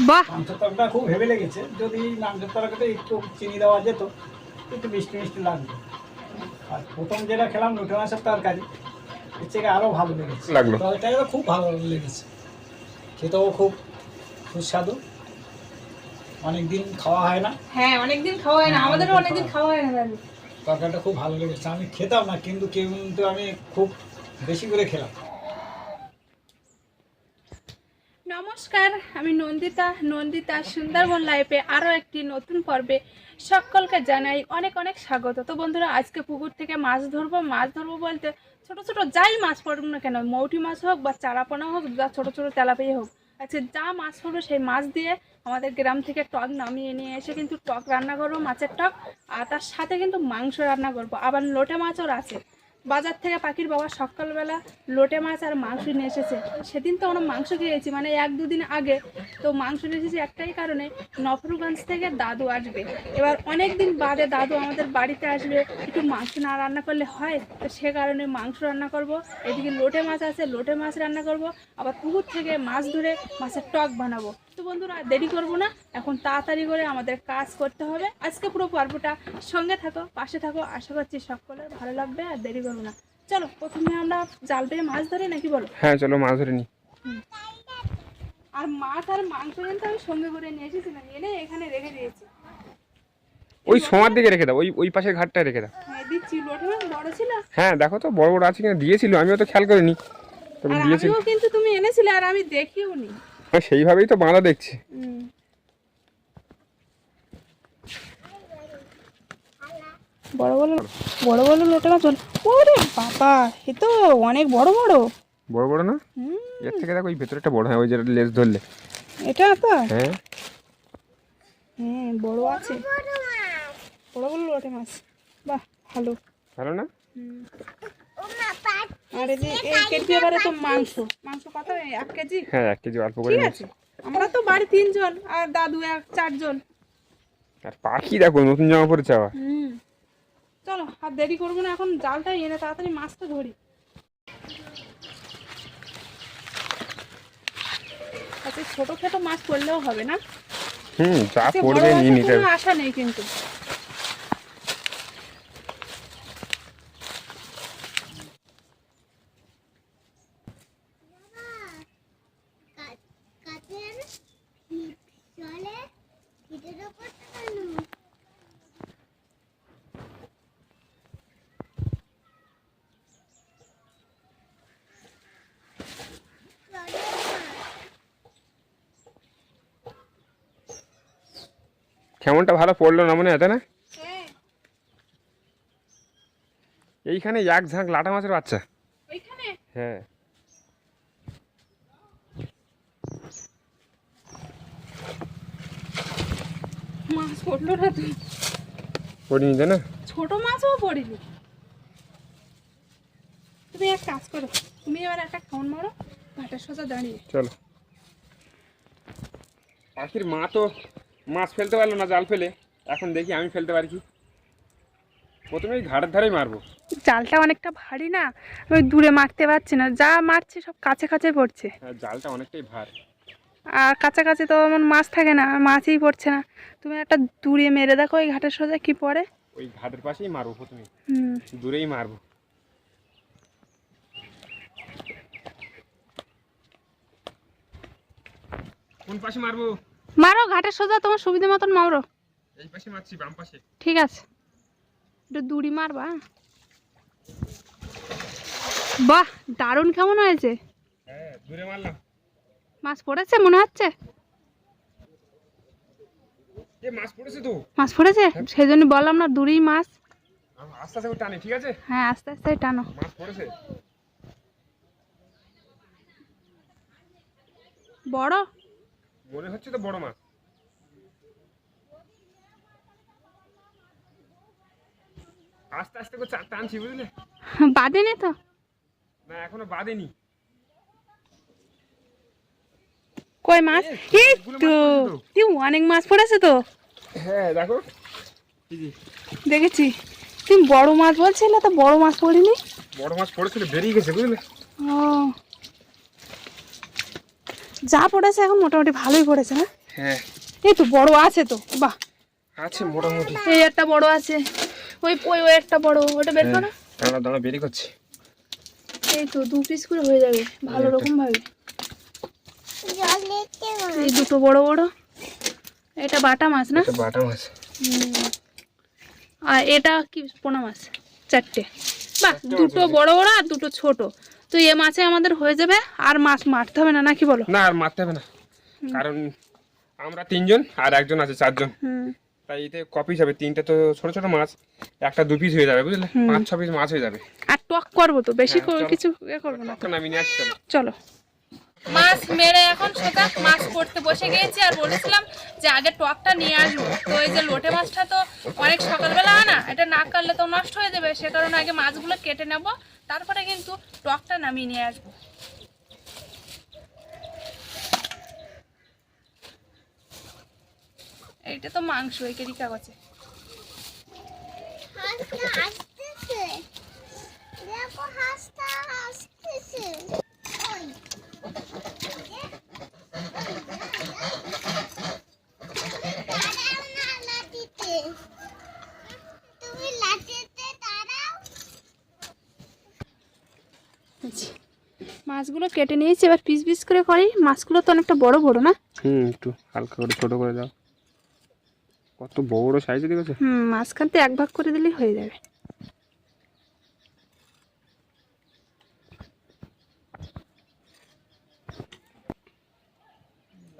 বাহ। খুব হেভে লেগেছে। যদি মাংসের তরকারিটা একটু চিনি দেওয়া যেত একটু মিষ্টি মিষ্টি লাগবে আর প্রথম যেটা খেলাম লোটে মাছের তরকারি এর থেকে আরও ভালো লেগেছে। লাগল। তরকারিটা খুব ভালো লেগেছে। খেতেও খুব সুস্বাদু। অনেক দিন খাওয়া হয় না। হ্যাঁ অনেকদিন খাওয়া হয় না। আমাদেরও অনেকদিন খাওয়া হয় না। তরকারিটা খুব ভালো লেগেছে। আমি খেতাম না কিন্তু কেউ কিন্তু আমি খুব বেশি করে খেলাম। নমস্কার, আমি নন্দিতা নন্দিতা সুন্দরবন লাইফে আরও একটি নতুন পর্বে সকলকে জানাই অনেক অনেক স্বাগত। তো বন্ধুরা, আজকে পুকুর থেকে মাছ ধরবো। মাছ ধরবো বলতে ছোট ছোট যাই মাছ পড়ুক না কেন, মৌটি মাছ হোক বা চারাপোনা হোক বা ছোট ছোট তেলাপিয়া হোক আজকে যা মাছ পড়বে সেই মাছ দিয়ে আমাদের গ্রাম থেকে টক নামিয়ে নিয়ে এসে কিন্তু টক রান্না করব, মাছের টক, আর তার সাথে কিন্তু মাংস রান্না করব। আবার লোটে মাছও আছে। বাজার থেকে পাখির বাবা সকালবেলা লোটে মাছ আর মাংস নিয়ে এসেছে। সেদিন তো আমরা মাংস খেয়েছি মানে এক দুদিন আগে। তো মাংস নিয়ে এসেছি একটাই কারণে নফরগঞ্জ থেকে দাদু আসবে। এবার অনেক দিন বাদে দাদু আমাদের বাড়িতে আসবে, একটু মাংস না রান্না করলে হয়? তো সে কারণে মাংস রান্না করব। এদিকে লোটে মাছ আছে, লোটে মাছ রান্না করব। আবার পুকুর থেকে মাছ ধরে মাছের টক বানাবো। তো বন্ধুরা দেরি করব না। এখন তাড়াতাড়ি করে আমাদের কাজ করতে হবে। আজকে পুরো পর্বটা সঙ্গে থাকো পাশে থাকো। আশা করছি সকলের ভালো লাগবে আর দেরি করব না। চলো প্রথমে আমরা জাল পেয়ে মাছ ধরি নাকি বলো? হ্যাঁ চলো মাছ ধরে নি আর মাছ আর মাংস কিন্তু আমি সঙ্গে করে নিয়ে এসেছিলাম এনে এখানে রেখে দিয়েছি। ওই সোমার দিকে রেখে দাও ওই ওই পাশের ঘাটটায় রেখে দাও। হ্যাঁ ছিল? হ্যাঁ দেখো তো বড় বড় আছে কিনা দিয়েছিল আমিও তো খেয়াল করিনি। তবে দিয়েছিল কিন্তু তুমি এনেছিলে আর আমি দেখিও নি হ্যাঁ, সেইভাবেই তো বাঁধা দেখছি। বড় বড় বড় বড় লোটে মাছ ওরে বাবা এ তো অনেক বড় বড়। বড় বড় না? এর থেকে দেখো ওই ভেতরটা বড় হয় ওই যেটা লেজ ধরলে। এটা তো? হ্যাঁ। হ্যাঁ বড় আছে। বড় বড় লোটে মাছ। বাহ ভালো। ভালো না। আর এই যে এই কেজি এবারে তো মাংস। মাংস কত? এক কেজি? হ্যাঁ এক কেজি অল্প করে ঠিক আছে। আমরা তো বাড়ি তিনজন আর দাদু এক চারজন। আর পাখি দেখো নতুন জামা আবার। হুম। চলো আর দেরি করব না এখন জালটা এনে তাড়াতাড়ি মাছটা ধরি। আচ্ছা ছোট ছোট মাছ পড়লেও হবে না? হুম যা আজকে পড়বে নিয়ে নিতে আশা নেই কিন্তু। কেমনটা ভালো পড়ল না মনে হয় না? হ্যাঁ। এইখানে এক ঝাঁক লাটা মাছের বাচ্চা। হ্যাঁ। মাছ পড়ল না তুই পড়িনি তাই না? ছোট মাছও পড়িনি। তুমি এক কাজ করো তুমি এবার একটা খাওয়ান মারো ঘাটের সোজা দাঁড়িয়ে। চলো। পাখির মা তো মাছ ফেলতে পারল না জাল ফেলে। এখন দেখি আমি ফেলতে পারি কি। প্রথমে ঘাটের ধারেই মারবো। জালটা অনেকটা ভারী না ওই দূরে মারতে পারছি না। যা মারছে সব কাছে কাছে পড়ছে। হ্যাঁ জালটা অনেকটাই ভার। আর কাছাকাছি তো এমন মাছ থাকে না মাছই পড়ছে না। তুমি একটা দূরে মেরে দেখো ওই ঘাটের সোজা কি পড়ে। ওই ঘাটের পাশেই মারবো প্রথমে দূরেই মারবো। কোন পাশে মারবো? মারো ঘাটের সোজা তোমার সুবিধা মতন মারো। এই পাশে মারছি বাম পাশে। ঠিক আছে। একটু দূরি মারবা হ্যাঁ? বাহ দারুণ কেমন হয়েছে। হ্যাঁ দূরে মারলাম। মাছ পড়েছে মনে হচ্ছে? এ মাছ পড়েছে তো। মাছ পড়েছে? সেই জন্য বললাম না দূরেই মাছ। আস্তে আস্তে টানি ঠিক আছে? হ্যাঁ আস্তে আস্তে টানো। মাছ পড়েছে। বড়? মনে হচ্ছে তো বড় মাছ। আস্তে আস্তে করে টানছি বুঝলে? বাদে নে তো? না এখনও বাঁধেনি কই মাছ? এই তো কি। অনেক মাছ পড়েছে তো? হ্যাঁ দেখো। দেখেছি। তুমি বড় মাছ বলছিলে তো বড় মাছ পড়িনি? বড় মাছ পড়েছিল বেরিয়ে গেছে বুঝলে? ও। যা পড়েছে এখন মোটামুটি ভালোই পড়েছে না হ্যাঁ। এই তো বড় আছে তো বাহ। আছে মোটামুটি। এই একটা বড় আছে। ওই ওই ওই একটা বড় ওটা বের করো। দাঁড়া দাঁড়া বেরি করছি। এই তো দু পিস করে হয়ে যাবে ভালো রকম ভাবে এই দুটো বড় বড়। এটা বাটা মাছ না? এটা বাটা মাছ। আর এটা কি পোনা মাছ? চারটে। বাহ দুটো বড় বড় আর দুটো ছোট। তো এ মাছে আমাদের হয়ে যাবে আর মাছ মারতে হবে না নাকি বলো? না আর মারতে হবে না। কারণ আমরা তিনজন আর একজন আছে চারজন। তাই এতে কপিস হবে? তিনটে তো ছোট ছোট মাছ একটা দু পিস হয়ে যাবে বুঝলে? পাঁচ ছ পিস মাছ হয়ে যাবে। আর টক করব তো বেশি হ্যাঁ, কিছু এ করব না নিয়ে আসছি চলো। মাছ মেরে এখন সোজা মাছ করতে বসে গিয়েছি আর বলেছিলাম যে আগে টকটা নিয়ে আসব তো এই যে লোটে মাছটা তো অনেক সকালবেলা হয় না এটা না কাটলে তো নষ্ট হয়ে যাবে। সে কারণে আগে মাছগুলো কেটে নেব, তারপরে কিন্তু টকটা নামিয়ে নিয়ে আসব। এইটা তো মাংস এই কেরি কাগজে। হাঁসটা আসতেছে মাছগুলো কেটে নিয়েছি এবার পিস পিস করে করি। মাছগুলো তো অনেকটা বড় বড় না? হুম একটু হালকা করে ছোট করে দাও। কত বড় সাইজে দেখেছ? হুম মাঝখান থেকে এক ভাগ করে দিলেই হয়ে যাবে।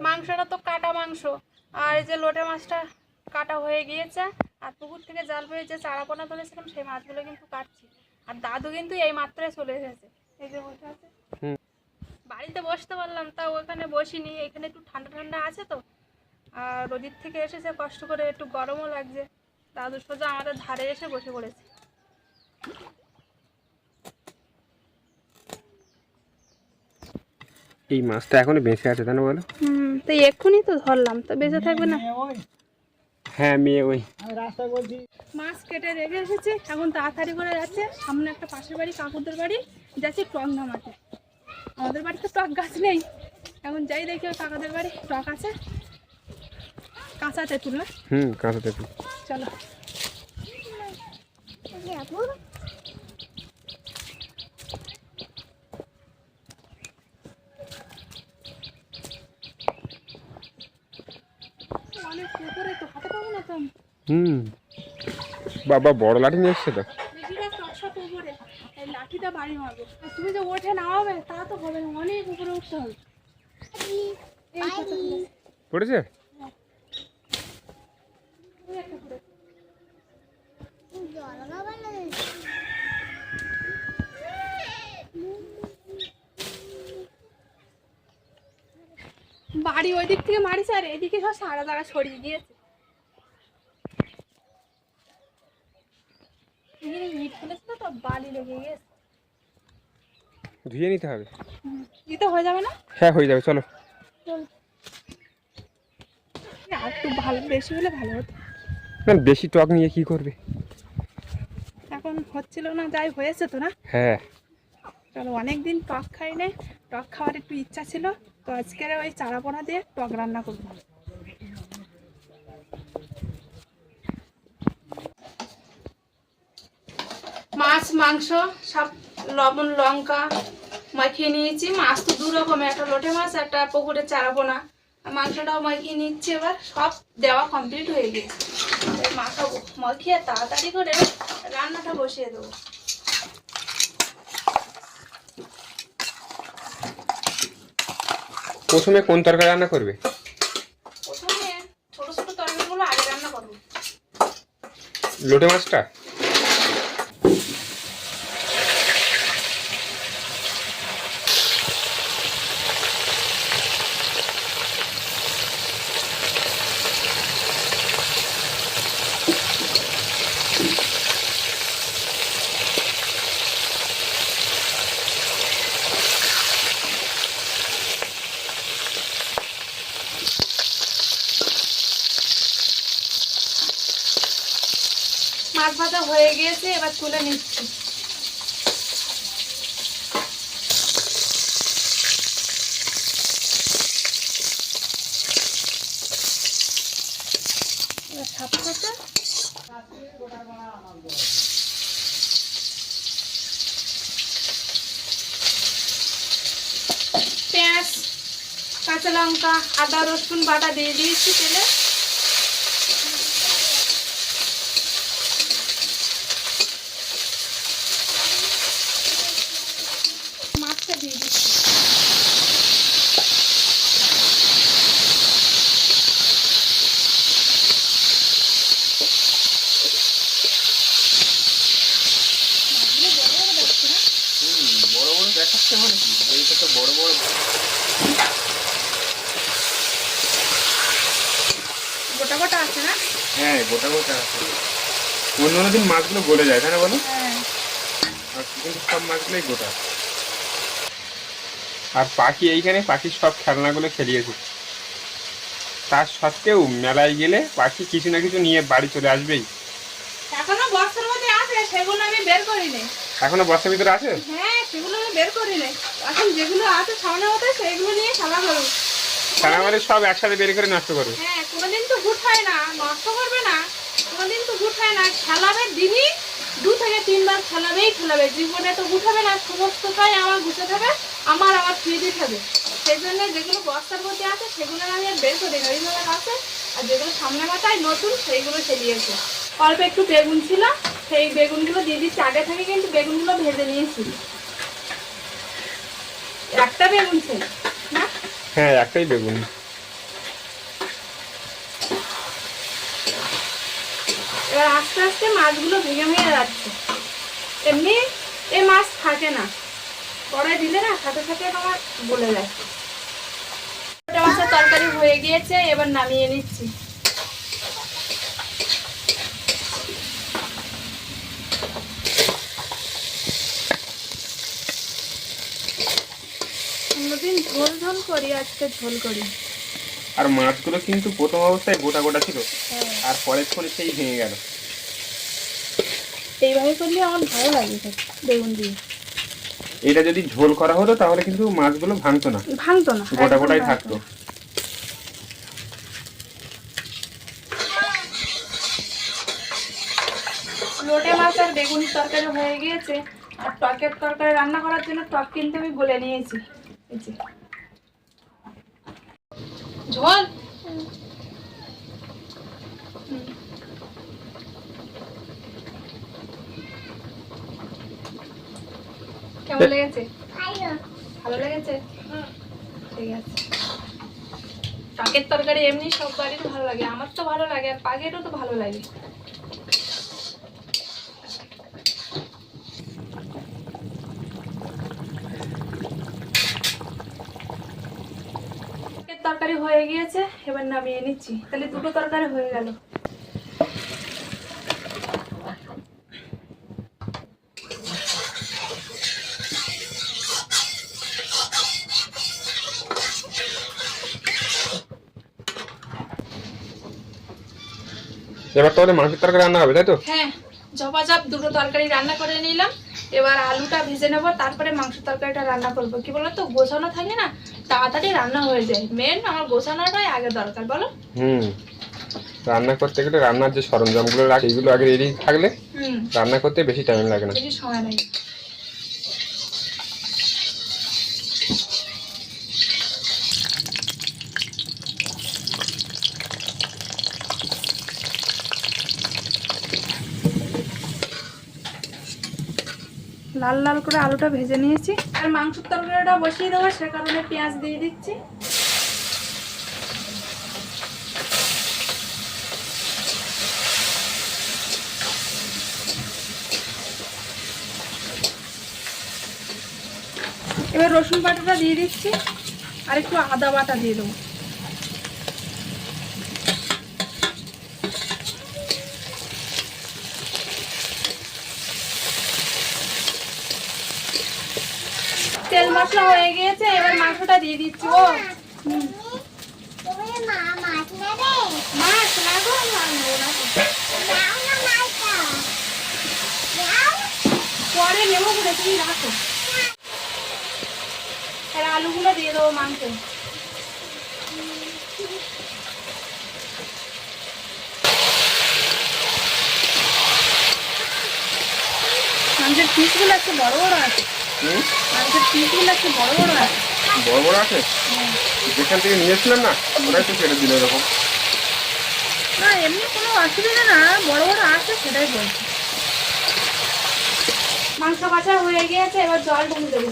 মাংসটা তো কাটা মাংস। আর এই যে লোটে মাছটা কাটা হয়ে গিয়েছে আর পুকুর থেকে জাল পেয়ে যে চারাপোনা তুলেছিলাম সেই মাছগুলো কিন্তু কাটছি। আর দাদু কিন্তু এই মাত্রায় চলে এসেছে। এই যে বসে আছে। বাড়িতে বসতে পারলাম তা ওখানে বসিনি। এখানে একটু ঠান্ডা ঠান্ডা আছে তো। আর ওদিক থেকে এসেছে কষ্ট করে একটু গরমও লাগছে। দাদু সোজা আমাদের ধারে এসে বসে পড়েছে। এই মাছটা এখনও বেঁচে আছে তাই না বলো? হুম তো এক্ষুনি তো ধরলাম তো বেঁচে থাকবে না? ওই হ্যাঁ মেয়ে ওই। আমি বলছি মাছ কেটে রেখে এসেছে এখন তাড়াতাড়ি করে যাচ্ছে। সামনে একটা পাশের বাড়ি কাকুদের বাড়ি যাচ্ছে টক নামাতে আমাদের বাড়িতে টক গাছ নেই। এখন যাই দেখি ওই কাকাদের বাড়ি টক আছে। কাঁচা তেঁতুল না? হুম কাঁচা তেঁতুল। চলো যাব অনেক পুকুরে তো হাতে পাবো না তো আমি। হুম। বাবা বড় লাঠি নিয়ে এসছে তো লাঠিটা বাড়ি মারবো তুমি যে ওঠে নামাবে তা তো হবে না। অনেক উপরে উঠতে হবে। পড়েছে? বাড়ি ওই দিক থেকে মারিছে আর এদিকে সব সারা তারা ছড়িয়ে দিয়েছে। এখানে ইট ফেলেছিল তো বালি লেগে গেছে। ধুয়ে নিতে হবে? দিতে হয়ে যাবে না? হ্যাঁ হয়ে যাবে চলো। আর একটু ভালো বেশি হলে ভালো হতো। না বেশি টক নিয়ে কি করবে? এখন হচ্ছিল না যাই হয়েছে তো না? হ্যাঁ। চলো অনেক দিন টক খাই টক খাওয়ার একটু ইচ্ছা ছিল তো আজকের ওই চারা পোনা দিয়ে টক রান্না করব। মাছ মাংস সব লবণ লঙ্কা মাখিয়ে নিয়েছি। মাছ তো দু রকমের একটা লোটে মাছ একটা পুকুরে চারা না। মাংসটাও মাখিয়ে নিচ্ছি এবার সব দেওয়া কমপ্লিট হয়ে গেছে। মাখাবো। মাখিয়ে তাড়াতাড়ি করে রান্নাটা বসিয়ে দেবো। প্রথমে কোন তরকারি রান্না করবে? প্রথমে ছোট ছোট তরকারিগুলো আগে রান্না করব। লোটে মাছটা? হয়ে গিয়েছে এবার তুলে নিচ্ছি। পেঁয়াজ কাঁচা লঙ্কা আদা রসুন বাটা দিয়ে দিয়েছি তেলে। এইটা তো বড় বড় গোটা গোটা আছে না? হ্যাঁ গোটা গোটা আছে। অন্য অন্য দিন মাছগুলো গলে যায় তাই না বলো? হ্যাঁ। আর কিন্তু সব মাছগুলোই গোটা। আর পাখি এইখানে পাখির সব খেলনাগুলো খেলিয়েছে। তার সত্ত্বেও মেলায় গেলে পাখি কিছু না কিছু নিয়ে বাড়ি চলে আসবেই। এখনও বস্তার মধ্যে আছে সেগুলো আমি বের করিনি। এখনও বস্তার ভিতরে আছে? হ্যাঁ সেগুলো আমি বের করিনি এখন যেগুলো আছে মতো সেগুলো নিয়ে করব মানে সব একসাথে বের করে নষ্ট করবে হ্যাঁ কোনোদিন তো হুট হয় না নষ্ট করবে না। কোনোদিন তো হুট হয় না দিনই দু থেকে তিনবার জীবনে তো উঠাবে না সমস্তটাই আমার গুছে থাকবে আমার আমার ফ্রিজে থাকবে। সেই জন্য যেগুলো বস্তার মধ্যে আছে সেগুলো আমি আর বের করি না ওইভাবে আছে আর যেগুলো সামনে মাথায় নতুন সেইগুলো খেলিয়েছে অল্প একটু বেগুন ছিল সেই বেগুনগুলো দিয়ে দিচ্ছি। আগে থেকে কিন্তু বেগুনগুলো ভেজে নিয়েছি। একটা বেগুন ছিল না? হ্যাঁ একটাই বেগুন। এবার আস্তে আস্তে মাছগুলো ভেঙে ভেঙে যাচ্ছে। এমনি এ মাছ থাকে না। কড়াই দিলে না সাথে সাথে আমার বলে যায়। ওটা মাছের তরকারি হয়ে গিয়েছে এবার নামিয়ে নিচ্ছি। ঝোল ঝোল করি আজকে ঝোল করি। আর মাছগুলো কিন্তু প্রথম অবস্থায় গোটা গোটা ছিল হ্যাঁ। আর পরেক্ষণে সেই ভেঙে গেল। এইভাবে করলে আমার ভালো লাগে বেগুন দিয়ে। এটা যদি ঝোল করা হতো তাহলে কিন্তু মাছগুলো ভাঙতো না। ভাঙতো না গোটা গোটাই থাকতো। লোটে মাছ আর বেগুনের তরকারি হয়ে গিয়েছে আর টকের তরকারি রান্না করার জন্য টক কিন্তু আমি বলে নিয়েছি। এই যে। ঝোল। কেমন লেগেছে? ভালো লেগেছে? ঠিক আছে। পাকের তরকারি এমনি সব বাড়ির ভালো লাগে। আমার তো ভালো লাগে, আর পাকেরও তো ভালো লাগে পাকের তরকারি হয়ে গিয়েছে এবার নামিয়ে নিচ্ছি। তাহলে দুটো তরকারি হয়ে গেল। এবার তাহলে মাছের তরকারি রান্না হবে তাই তো? হ্যাঁ ঝপাঝপ দুটো তরকারি রান্না করে নিলাম। এবার আলুটা ভেজে নেব তারপরে মাংস তরকারিটা রান্না করব। কি বলো তো গোছানো থাকে না তাড়াতাড়ি রান্না হয়ে যায়। মেন আমার গোছানোটাই আগে দরকার বলো? হুম রান্না করতে গেলে রান্নার যে সরঞ্জামগুলো রাখে এগুলো আগে রেডি থাকলে হুম। রান্না করতে বেশি টাইম লাগে না। বেশি সময় লাগে। লাল লাল করে আলুটা ভেজে নিয়েছি। আর মাংসের তরকারিটা বসিয়ে দেবো, সে কারণে পেঁয়াজ দিয়ে দিচ্ছি। এবার রসুন বাটাটা দিয়ে দিচ্ছি, আর একটু আদা বাটা দিয়ে দেবো তেল মশলা হয়ে গিয়েছে, এবার মাংসটা দিয়ে দিচ্ছি, ও। পরে নেব বলে তুমি রাখো। আর আলুগুলো দিয়ে দেবো মাংসে। মাংসের পিসগুলো একটু বড় বড় আছে। একটু বড় বড় আছে? বড় বড় আছে? যেখান থেকে নিয়েছিলাম না ওটাই তো কেটে দিল এরকম। না এমনি কোনো অসুবিধা না বড় বড় আছে সেটাই বলছি। মাংস কাঁচা হয়ে গিয়েছে এবার জল ঢেলে দেবো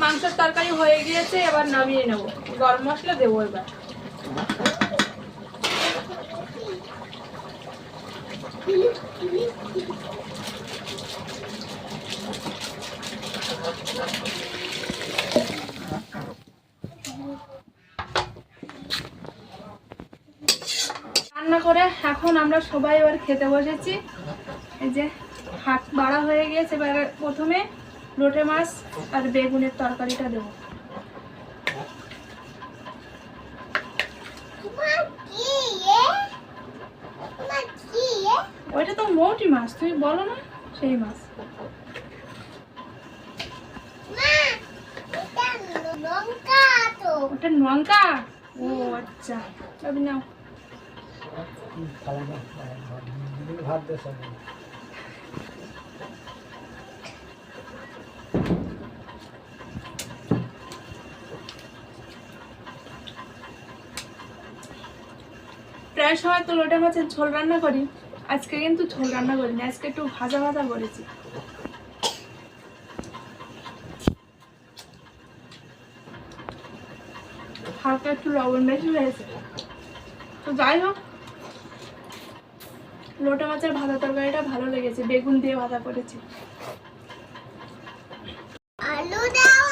মাংসের তরকারি হয়ে গিয়েছে, এবার নামিয়ে নেব। গরম মশলা দেবো এবার। রান্না করে এখন আমরা সবাই এবার খেতে বসেছি। এই যে হাত বাড়া হয়ে গিয়েছে, এবার প্রথমে লোটে মাছ আর বেগুনের তরকারিটা দেবো তোমার কি এ? তোমার কি এ? ওইটা তো মৌটি মাছ তুমি বলো না সেই মাছ। ওটা লঙ্কা? ও আচ্ছা। তবে নাও। ভাত দিয়ে প্রায় সময় তো লোটে মাছের ঝোল রান্না করি। আজকে কিন্তু ঝোল রান্না করিনি, আজকে একটু ভাজা ভাজা করেছি। হালকা একটু লবণ বেশি হয়েছে। তো যাই হোক, লোটা মাছের ভাজা তরকারিটা ভালো লেগেছে, বেগুন দিয়ে ভাজা করেছি। আলু দাও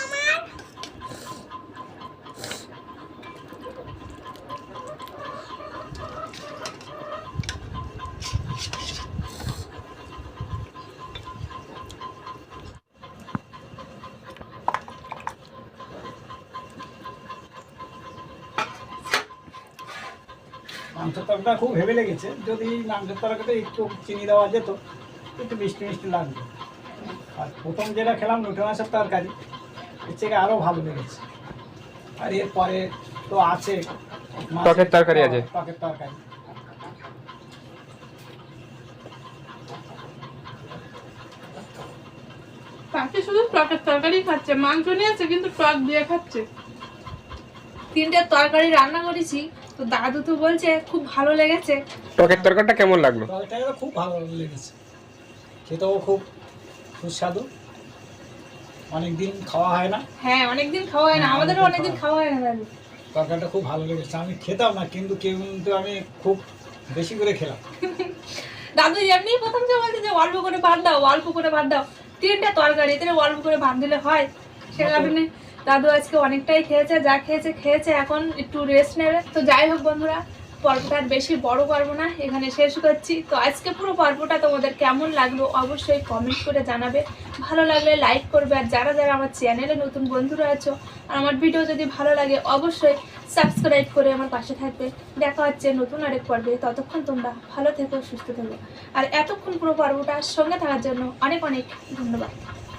খুব হেভে লেগেছে। যদি মাংসের তরকারিতে একটু চিনি দেওয়া যেত একটু মিষ্টি মিষ্টি লাগবে আর প্রথম যেটা খেলাম লুটে মাছের তরকারি এর থেকে আরও ভালো লেগেছে। আর এরপরে তো আছে। টকের তরকারি আছে। টকের তরকারি। পাখি শুধু টকের তরকারি খাচ্ছে। মাংস নিয়েছে কিন্তু টক দিয়ে খাচ্ছে। তিনটে তরকারি রান্না করেছি। তো দাদু তো বলছে খুব ভালো লেগেছে। টকের তরকারিটা কেমন লাগল? তরকারিটা তো খুব ভালো লেগেছে। খেতেও খুব সুস্বাদু। অনেক দিন খাওয়া হয় না। হ্যাঁ অনেকদিন খাওয়া হয় না। আমাদেরও অনেকদিন খাওয়া হয় না দাদু। তরকারিটা খুব ভালো লেগেছে। আমি খেতাম না কিন্তু কেউ কিন্তু আমি খুব বেশি করে খেলাম। দাদু এমনি প্রথম যে বলছে যে অল্প করে ভাত দাও অল্প করে ভাত দাও। তিনটে তরকারি তাহলে অল্প করে ভাত দিলে হয়। সেটা কারণে দাদু আজকে অনেকটাই খেয়েছে, যা খেয়েছে খেয়েছে, এখন একটু রেস্ট নেবে। তো যাই হোক বন্ধুরা, পর্বটা বেশি বড় করব না, এখানে শেষ করছি। তো আজকে পুরো পর্বটা তোমাদের কেমন লাগল অবশ্যই কমেন্ট করে জানাবে। ভালো লাগলে লাইক করবে, আর যারা যারা আমার চ্যানেলে নতুন বন্ধুরা আছো, আর আমার ভিডিও যদি ভালো লাগে, অবশ্যই সাবস্ক্রাইব করে আমার পাশে থাকবে। দেখা হচ্ছে নতুন আরেক পর্বে। ততক্ষণ তোমরা ভালো থেকো, সুস্থ থেকো। আর এতক্ষণ পুরো পর্বটার সঙ্গে থাকার জন্য অনেক অনেক ধন্যবাদ।